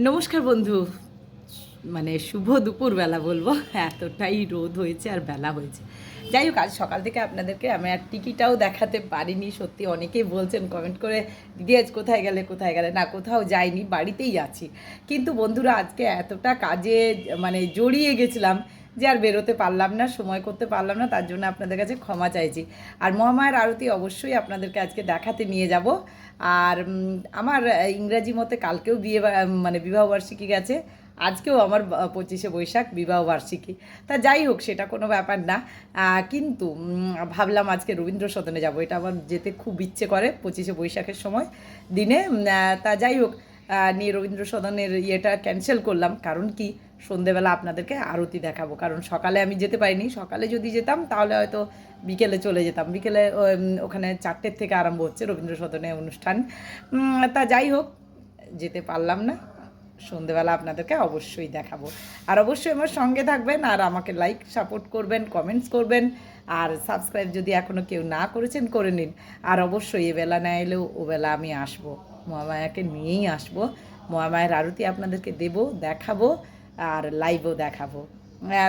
নমস্কার বন্ধু। মানে শুভ দুপুরবেলা বলব। এতটাই রোদ হয়েছে আর বেলা হয়েছে। যাই হোক, আজ সকাল থেকে আপনাদেরকে আমি আর টিকিটাও দেখাতে পারিনি। সত্যি অনেকেই বলছেন কমেন্ট করে, দিদি, আজ কোথায় গেলে কোথায় গেলে? না, কোথাও যাইনি, বাড়িতেই আছি। কিন্তু বন্ধুরা, আজকে এতটা কাজে মানে জড়িয়ে গেছিলাম যে আর বেরোতে পারলাম না, সময় করতে পারলাম না, তার জন্য আপনাদের কাছে ক্ষমা চাইছি। আর মহামায়ের আরতি অবশ্যই আপনাদেরকে আজকে দেখাতে নিয়ে যাব। আর আমার ইংরাজি মতে কালকেও বিয়ে মানে বিবাহবার্ষিকী গেছে। আজকেও আমার পঁচিশে বৈশাখ বিবাহবার্ষিকী তা যাই হোক, সেটা কোনো ব্যাপার না। কিন্তু ভাবলাম আজকে রবীন্দ্র সদনে যাব। এটা আমার যেতে খুব ইচ্ছে করে পঁচিশে বৈশাখের সময়, দিনে। তা যাই হোক নিয়ে রবীন্দ্র সদনের ইয়েটা ক্যান্সেল করলাম। কারণ কি? সন্ধেবেলা আপনাদেরকে আরতি দেখাবো। কারণ সকালে আমি যেতে পারিনি। সকালে যদি যেতাম, তাহলে হয়তো বিকেলে চলে যেতাম। বিকেলে ওখানে চারটের থেকে আরম্ভ হচ্ছে রবীন্দ্র সদনে অনুষ্ঠান তা যাই হোক, যেতে পারলাম না। সন্ধেবেলা আপনাদেরকে অবশ্যই দেখাবো। আর অবশ্যই আমার সঙ্গে থাকবেন আর আমাকে লাইক সাপোর্ট করবেন কমেন্টস করবেন। আর সাবস্ক্রাইব যদি এখনও কেউ না করেছেন, করে নিন। আর অবশ্যই এবেলা না এলেও ওবেলা আমি আসব। মহামায়াকে নিয়েই আসব। মহামায়ের আরতি আপনাদেরকে দেবো, দেখাবো। আর লাইভও দেখাবো।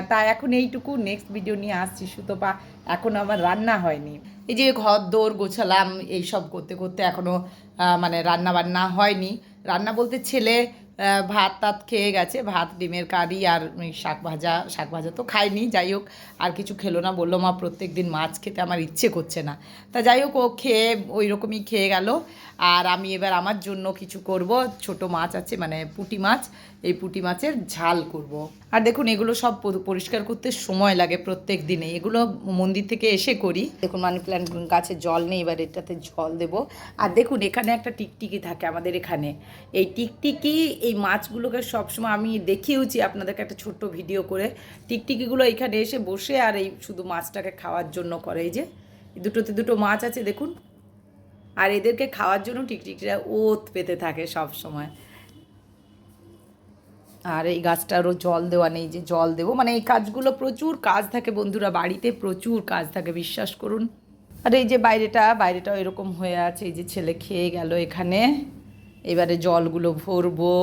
তা এখন এইটুকু নেক্সট ভিডিও নিয়ে আসছি সুতোপা। এখন আমার রান্না হয়নি। এই যে ঘর দৌড় গোছালাম, এইসব করতে করতে এখনও মানে রান্না বান্না হয়নি। রান্না বলতে ছেলে ভাত টাত খেয়ে গেছে, ভাত, ডিমের কারি আর শাক ভাজা শাক ভাজা তো খায়নি যাই হোক, আর কিছু খেলো না, বলল, মা, প্রত্যেক দিন মাছ খেতে আমার ইচ্ছে করছে না। তা যাই হোক, ও খেয়ে, ওই রকমই খেয়ে গেল। আর আমি এবার আমার জন্য কিছু করব, ছোট মাছ আছে মানে পুঁটি মাছ, এই পুঁটি মাছের ঝাল করব। আর দেখুন, এগুলো সব পরিষ্কার করতে সময় লাগে প্রত্যেক দিনে। এগুলো মন্দির থেকে এসে করি। দেখুন, মানি প্ল্যান্ট গাছে জল নেই, এবার এটাতে জল দেব। আর দেখুন, এখানে একটা টিকটিকি থাকে আমাদের এখানে। এই টিকটিকি এই মাছগুলোকে সবসময় আমি দেখিয়েওছি আপনাদেরকে একটা ছোট্ট ভিডিও করে। টিকটিকিগুলো এখানে এসে বসে আর এই শুধু মাছটাকে খাওয়ার জন্য করে। এই যে দুটোতে দুটো মাছ আছে, দেখুন। আর এদেরকে খাওয়ার জন্য টিকটিকিরা ওত পেতে থাকে সব সময় আর এই গাছটারও জল দেওয়া নেই, যে জল দেবো। মানে এই কাজগুলো প্রচুর কাজ থাকে বন্ধুরা, বাড়িতে প্রচুর কাজ থাকে, বিশ্বাস করুন। আর এই যে বাইরেটা, বাইরেটাও এরকম হয়ে আছে। এই যে ছেলে খেয়ে গেল এখানে। এবারে জলগুলো ভরবো।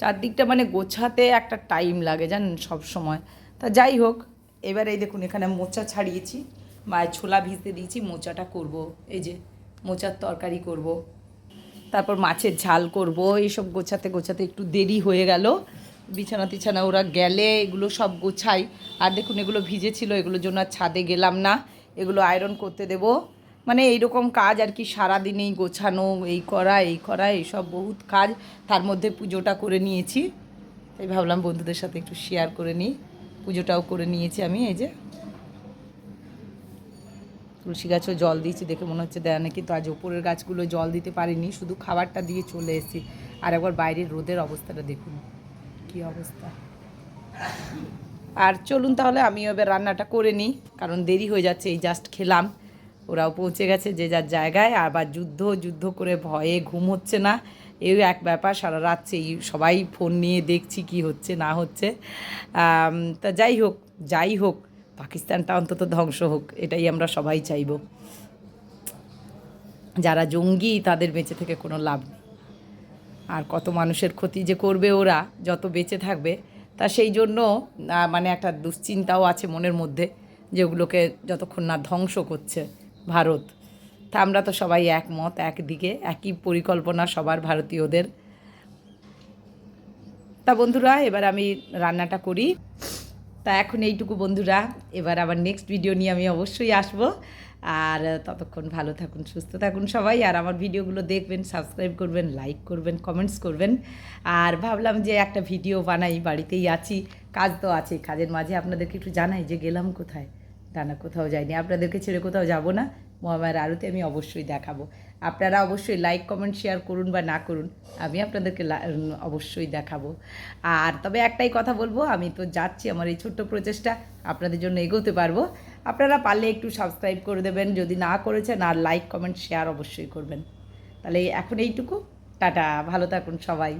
চারদিকটা মানে গোছাতে একটা টাইম লাগে জানেন সব সময় তা যাই হোক, এবার এই দেখুন এখানে মোচা ছাড়িয়েছি। মায়ের ছোলা ভিজতে দিয়েছি, মোচাটা করব। এই যে মোচার তরকারি করব। তারপর মাছের ঝাল করব। এইসব গোছাতে গোছাতে একটু দেরি হয়ে গেল। বিছানা টিছানা ওরা গেলে এগুলো সব গোছাই। আর দেখুন এগুলো ভিজেছিল, এগুলোর জন্য আর ছাদে গেলাম না। এগুলো আয়রন করতে দেব। মানে এইরকম কাজ আর কি সারাদিনেই গোছানো, এই করা এই করা, এইসব বহুত কাজ। তার মধ্যে পুজোটা করে নিয়েছি। তাই ভাবলাম বন্ধুদের সাথে একটু শেয়ার করে নিই। পুজোটাও করে নিয়েছি আমি, এই যে। তুলসী গাছও জল দিয়েছি দেখে মনে হচ্ছে দেয় না কিন্তু আজ ওপরের গাছগুলো জল দিতে পারিনি, শুধু খাবারটা দিয়ে চলে এসেছি। আর একবার বাইরের রোদের অবস্থাটা দেখুন। কি অবস্থা। আর চলুন তাহলে, আমিও এবার রান্নাটা করে নিই, কারণ দেরি হয়ে যাচ্ছে, এই জাস্ট খেলাম। ওরাও পৌঁছে গেছে যে যার জায়গায়, আবার যুদ্ধ যুদ্ধ করে ভয়ে ঘুম হচ্ছে না। এই এক ব্যাপার, সারা রাত সেই সবাই ফোন নিয়ে দেখছি কি হচ্ছে, না হচ্ছে। তা যাই হোক যাই হোক, পাকিস্তানটা অন্তত ধ্বংস হোক, এটাই আমরা সবাই চাইব। যারা জঙ্গি, তাদের বেঁচে থেকে কোনো লাভ নেই। আর কত মানুষের ক্ষতি যে করবে ওরা, যত বেঁচে থাকবে, তা সেই জন্য মানে একটা দুশ্চিন্তাও আছে মনের মধ্যে, যে ওগুলোকে যতক্ষণ না ধ্বংস করছে। ভারত। তা আমরা তো সবাই একমত, একদিকে, একই পরিকল্পনা সবার ভারতীয়দের। তা বন্ধুরা, এবার আমি রান্নাটা করি। তা এখন এইটুকু বন্ধুরা, এবার আবার নেক্সট ভিডিও নিয়ে আমি অবশ্যই আসব। আর ততক্ষণ ভালো থাকুন, সুস্থ থাকুন সবাই। আর আমার ভিডিওগুলো দেখবেন সাবস্ক্রাইব করবেন লাইক করবেন কমেন্টস করবেন। আর ভাবলাম যে একটা ভিডিও বানাই, বাড়িতেই আছি। কাজ তো আছে কাজের মাঝে আপনাদেরকে একটু জানাই যে গেলাম কোথায়। ডানা কোথাও যাইনি আপনাদেরকে ছেড়ে কোথাও যাব না। মহামায়ের আরতে আমি অবশ্যই দেখাবো। আপনারা অবশ্যই লাইক কমেন্ট শেয়ার করুন বা না করুন, আমি আপনাদেরকে অবশ্যই দেখাবো। আর তবে একটাই কথা বলব, আমি তো যাচ্ছি আমার এই ছোট্ট প্রচেষ্টা, আপনাদের জন্য এগোতে পারব। আপনারা পারলে একটু সাবস্ক্রাইব করে দেবেন, যদি না করেছেন আর লাইক কমেন্ট শেয়ার অবশ্যই করবেন। তাহলে এখন এইটুকু। টাটা, ভালো থাকুন সবাই।